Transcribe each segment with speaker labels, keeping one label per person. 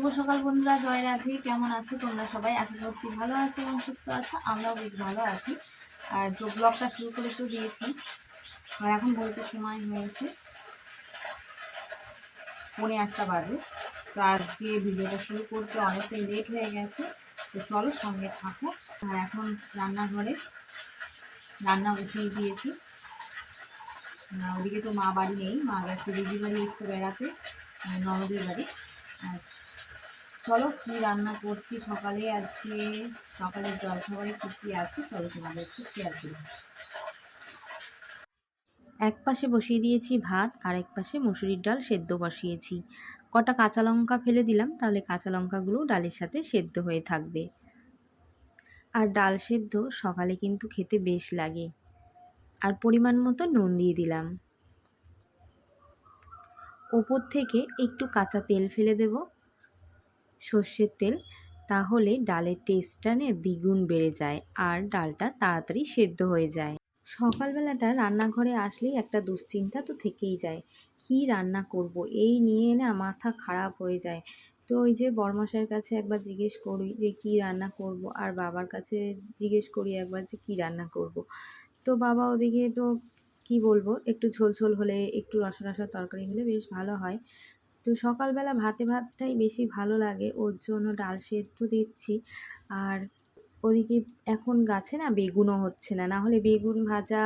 Speaker 1: শুভ সকাল বন্ধুরা জয় রাধে কেমন আছো তোমরা সবাই? আশা করছি ভালো আছো এবং সুস্থ আছো। আমরাও বেশ ভালো আছি। আর তো ব্লগটা শুরু করে তো দিয়েছি। আর এখন বলতে সময় হয়েছে। পৌনে আটটা বাজে। তো আজকে ভিডিওটা শুরু করতে অনেকটাই লেট হয়ে গেছে। তো চলো সঙ্গে থাকো। আর এখন রান্নাঘরে রান্না বসিয়ে দিয়েছি। ওদিকে তো মা বাড়ি নেই। মা গেছে দিদি বাড়ি একটু বেড়াতে আহ, ননদের বাড়ি। আর চলো, কি রান্না করছি সকালে আজকে? সকালের জলখাবারে কী কী আছে, চলো তোমাদের একটু শেয়ার করি। এক পাশে বসিয়ে দিয়েছি ভাত, আর এক পাশে মুসুরির ডাল সেদ্ধ বসিয়েছি। কটা কাঁচা লঙ্কা ফেলে দিলাম, তাহলে কাঁচা লঙ্কাগুলো ডালের সাথে সেদ্ধ হয়ে থাকবে। আর ডাল সেদ্ধ সকালে কিন্তু খেতে বেশ লাগে। আর পরিমাণ মতো নুন দিয়ে দিলাম। ওপর থেকে একটু কাঁচা তেল ফেলে দেব সর্ষের তেল, তাহলে ডালের টেস্টটা নিয়ে দ্বিগুণ বেড়ে যায় আর ডালটা তাড়াতাড়ি সেদ্ধ হয়ে যায়। সকালবেলাটা রান্নাঘরে আসলেই একটা দুশ্চিন্তা তো থেকেই যায়। কি রান্না করব? এই নিয়ে না মাথা খারাপ হয়ে যায়। তো ওই যে বরমশাইয়ের কাছে একবার জিজ্ঞেস করি যে, কি রান্না করব? আর বাবার কাছে জিজ্ঞেস করি একবার যে, কি রান্না করব? তো বাবা ওদিকে তো কি বলব, একটু ঝোল ঝোল হলে একটু রসা রসা তরকারি হলে বেশ ভালো হয়। তো সকালবেলা ভাতে ভাতটাই বেশি ভালো লাগে। ওর জন্য ডাল সেদ্ধ দিচ্ছি। আর ওদিকে এখন গাছে না বেগুনও হচ্ছে না। না হলে বেগুন ভাজা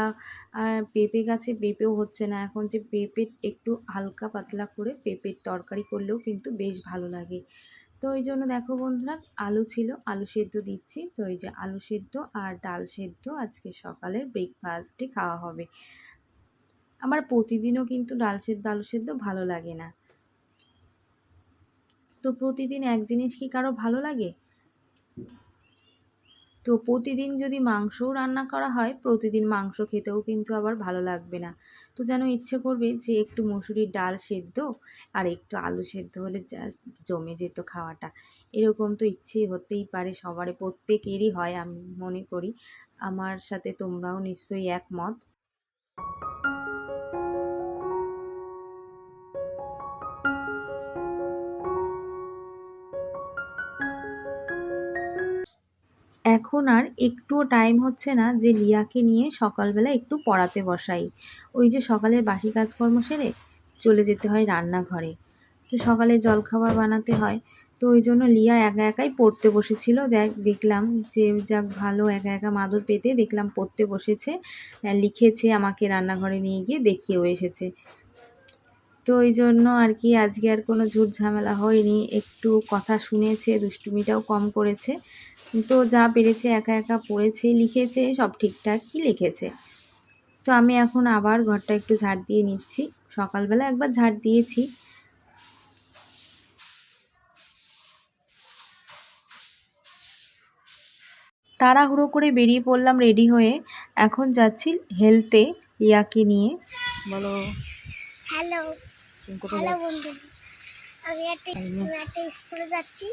Speaker 1: আর পেঁপে গাছে পেঁপেও হচ্ছে না। এখন যে পেঁপে একটু হালকা পাতলা করে পেঁপের তরকারি করলেও কিন্তু বেশ ভালো লাগে। তো ওই জন্য দেখো বন্ধুরা, আলু ছিল, আলু সেদ্ধ দিচ্ছি। তো এই যে আলু সেদ্ধ আর ডাল সেদ্ধ আজকে সকালের ব্রেকফাস্টে খাওয়া হবে। আমার প্রতিদিনও কিন্তু ডাল সেদ্ধ, আলু সেদ্ধ ভালো লাগে না। তো প্রতিদিন এক জিনিস কি কারও ভালো লাগে? তো প্রতিদিন যদি মাংসও রান্না করা হয়, প্রতিদিন মাংস খেতেও কিন্তু আবার ভালো লাগবে না। তো যেন ইচ্ছে করবে যে একটু মুসুরির ডাল সেদ্ধ আর একটু আলু সেদ্ধ হলে জাস্ট জমে যেত খাওয়াটা। এরকম তো ইচ্ছেই হতেই পারে, সবারই, প্রত্যেকেরই হয় আমি মনে করি। আমার সাথে তোমরাও নিশ্চয়ই একমত। এখন আর একটুও টাইম হচ্ছে না যে লিয়াকে নিয়ে সকালবেলা একটু পড়াতে বসাই। ওই যে সকালের বাসি কাজকর্ম সেরে চলে যেতে হয় রান্নাঘরে। তো সকালে জলখাবার বানাতে হয়। তো ওই জন্য লিয়া একা একাই পড়তে বসেছিল। দেখ, দেখলাম যে যাক ভালো, একা একা মাদুর পেতে দেখলাম পড়তে বসেছে। লিখেছে আমাকে রান্নাঘরে নিয়ে গিয়ে দেখিয়েও এসেছে। তো ওই জন্য আর কি আজকে আর কোনো ঝুট ঝামেলা হয়নি। একটু কথা শুনেছে, দুষ্টুমিটাও কম করেছে। তো যা পেরেছে একা একা পড়েছে লিখেছে সব ঠিকঠাকই লিখেছে। তো আমি এখন আবার ঘরটা একটু ঝাড় দিয়ে নিচ্ছি। সকালবেলা একবার ঝাড় দিয়েছি। তাড়াহুড়ো করে বেরিয়ে পড়লাম রেডি হয়ে। এখন যাচ্ছি হেলতে ইয়াকে নিয়ে। বলো।
Speaker 2: হ্যালো। হ্যালো বন্ধু। আমি একটা স্কুলে যাচ্ছি।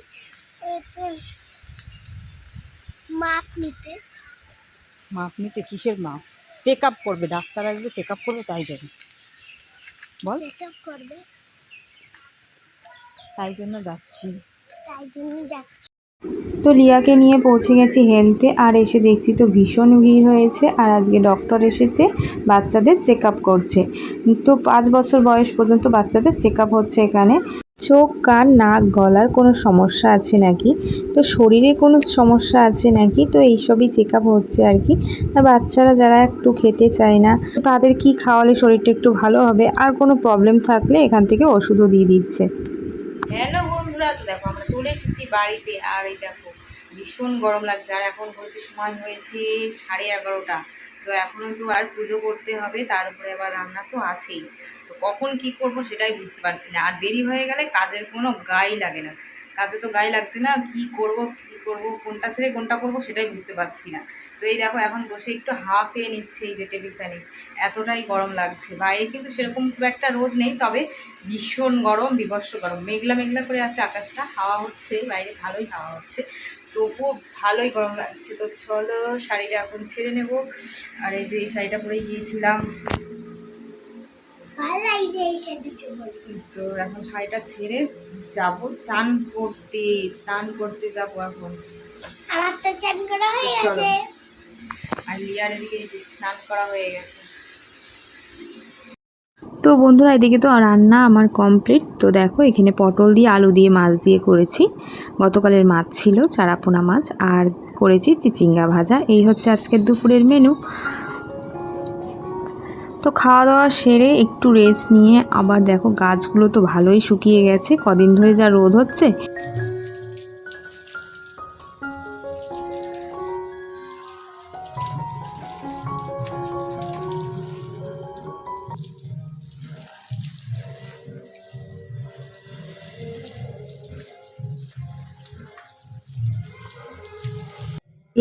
Speaker 2: মাপ নিতে।
Speaker 3: মাপ নিতে কিসের মাপ? চেক আপ করবে ডাক্তার আসবে চেক আপ করবে তাই জন্য বল।
Speaker 2: চেক আপ করবে।
Speaker 3: তাই জন্য যাচ্ছি।
Speaker 2: তাই জন্য যাচ্ছি।
Speaker 1: তো লিয়াকে নিয়ে পৌঁছে গেছি হেলথে আর এসে দেখছি তো ভীষণ ভিড় হয়েছে আর আজকে ডক্টর এসেছে বাচ্চাদের চেক আপ করছে। তো পাঁচ বছর বয়স পর্যন্ত বাচ্চাদের চেক আপ হচ্ছে এখানে। চোখ, কান, নাক, গলার কোনো সমস্যা আছে নাকি? তো শরীরে কোনো সমস্যা আছে নাকি? তো এইসবই চেক আপ হচ্ছে আর কি। আর বাচ্চারা যারা একটু খেতে চায় না, তাদের কি খাওয়ালে শরীরটা একটু ভালো হবে? আর কোনো প্রবলেম থাকলে এখান থেকে ওষুধও দিয়ে দিচ্ছে।
Speaker 3: হ্যালো বন্ধুরা, তো দেখো আমরা চলে এসেছি বাড়িতে। আর এই দেখো, ভীষণ গরম লাগছে। আর এখন বলতে সময় হয়েছে সাড়ে এগারোটা। তো এখনও তো আর পুজো করতে হবে তারপরে আবার রান্না তো আছেই। তো কখন কি করব সেটাই বুঝতে পারছি না। আর দেরি হয়ে গেলে কাজের কোনো গায়ে লাগে না। কাজে তো গায়ে লাগছে না, কি করব কি করব, কোনটা ছেড়ে কোনটা করব সেটাই বুঝতে পারছি না। তো এই দেখো এখন বসে একটু হাওয়া খেয়ে নিচ্ছে এই যে টেবিল ফ্যানে এতটাই গরম লাগছে। বাইরে কিন্তু সেরকম খুব একটা রোদ নেই, তবে ভীষণ গরম বিভৎস গরম। মেঘলা মেঘলা করে আছে আকাশটা। হাওয়া হচ্ছে, বাইরে ভালোই হাওয়া হচ্ছে। তবুও ভালোই গরম লাগছে। তো চলো শাড়িটা এখন ছেড়ে নেব। আর এই যে এই শাড়িটা পরে গিয়েছিলাম। তো এখন শাড়িটা ছেড়ে যাব। চান করতে স্নান করতে যাব এখন।
Speaker 2: আমার তো চান করা হয়ে
Speaker 3: চলো।
Speaker 2: গেছে।
Speaker 3: আর লিয়ার এদিকে স্নান করা হয়ে গেছে।
Speaker 1: তো বন্ধুরা এদিকে তো রান্না আমার কমপ্লিট তো দেখো এখানে পটল দিয়ে আলু দিয়ে মাছ দিয়ে করেছি। গতকালের মাছ ছিল, চারাপোনা মাছ, আর করেছি চিচিঙ্গা ভাজা। এই হচ্ছে আজকের দুপুরের মেনু তো খাওয়া দাওয়া সেরে একটু রেস্ট নিয়ে আবার দেখো গাছগুলো তো ভালোই শুকিয়ে গেছে, কদিন ধরে যা রোদ হচ্ছে।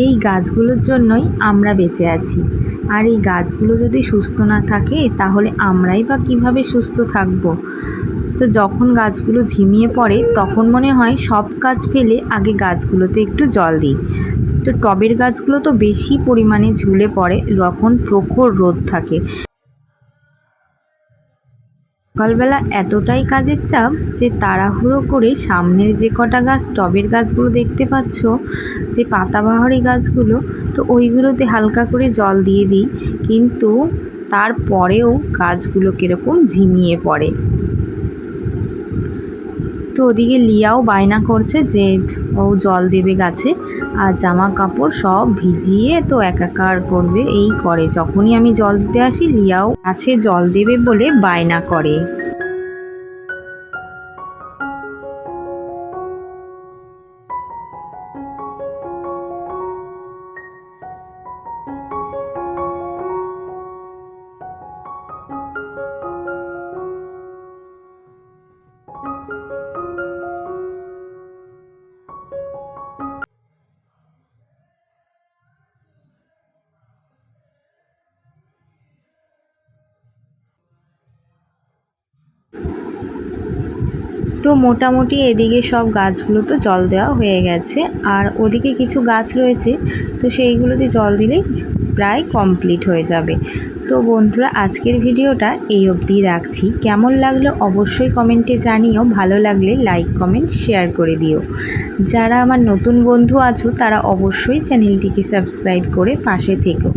Speaker 1: এই গাছগুলোর জন্যই আমরা বেঁচে আছি। আর এই গাছগুলো যদি সুস্থ না থাকে, তাহলে আমরাই বা কীভাবে সুস্থ থাকব? তো যখন গাছগুলো ঝিমিয়ে পড়ে, তখন মনে হয় সব কাজ ফেলে আগে গাছগুলোতে একটু জল দিই। তো টবের গাছগুলো তো বেশি পরিমাণে ঝুলে পড়ে যখন প্রখর রোদ থাকে। সকালবেলা এতটাই কাজের চাপ যে তাড়াহুড়ো করে সামনের যে কটা গাছ, টবের গাছগুলো দেখতে পাচ্ছ, যে পাতাবাহারি গাছগুলো, তো ওইগুলোতে হালকা করে জল দিয়ে দিই। কিন্তু তারপরেও গাছগুলো কীরকম ঝিমিয়ে পড়ে। তো ওদিকে লিয়াও বায়না করছে যে ও জল দেবে গাছে। আর জামা কাপড় সব ভিজিয়ে তো একাকার করবে, এই করে। যখনই আমি জল দিতে আসি, লিয়াও আছে জল দেবে বলে বায়না করে। তো মোটামুটি এদিকে সব গাছগুলো তো জল দেওয়া হয়ে গেছে। আর ওদিকে কিছু গাছ রয়েছে, তো সেইগুলোতে জল দিলেই প্রায় কমপ্লিট হয়ে যাবে। তো বন্ধুরা, আজকের ভিডিওটা এই অবধি রাখছি। কেমন লাগল অবশ্যই কমেন্টে জানিও। ভালো লাগলে লাইক কমেন্ট শেয়ার করে দিও। যারা আমার নতুন বন্ধু আছো, তারা অবশ্যই চ্যানেলটিকে সাবস্ক্রাইব করে পাশে থেকো।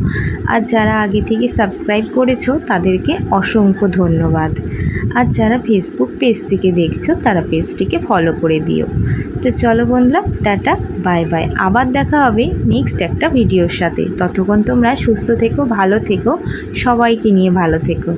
Speaker 1: আর যারা আগে থেকে সাবস্ক্রাইব করেছ, তাদেরকে অসংখ্য ধন্যবাদ। আর যারা ফেসবুক পেজ থেকে দেখছ, তারা পেজটিকে ফলো করে দিও। তো চলো বন্ধুরা, টাটা বাই বাই আবার দেখা হবে নেক্সট একটা ভিডিওর সাথে। ততক্ষণ তোমরা সুস্থ থেকো, ভালো থেকো, সবাইকে নিয়ে ভালো থেকো।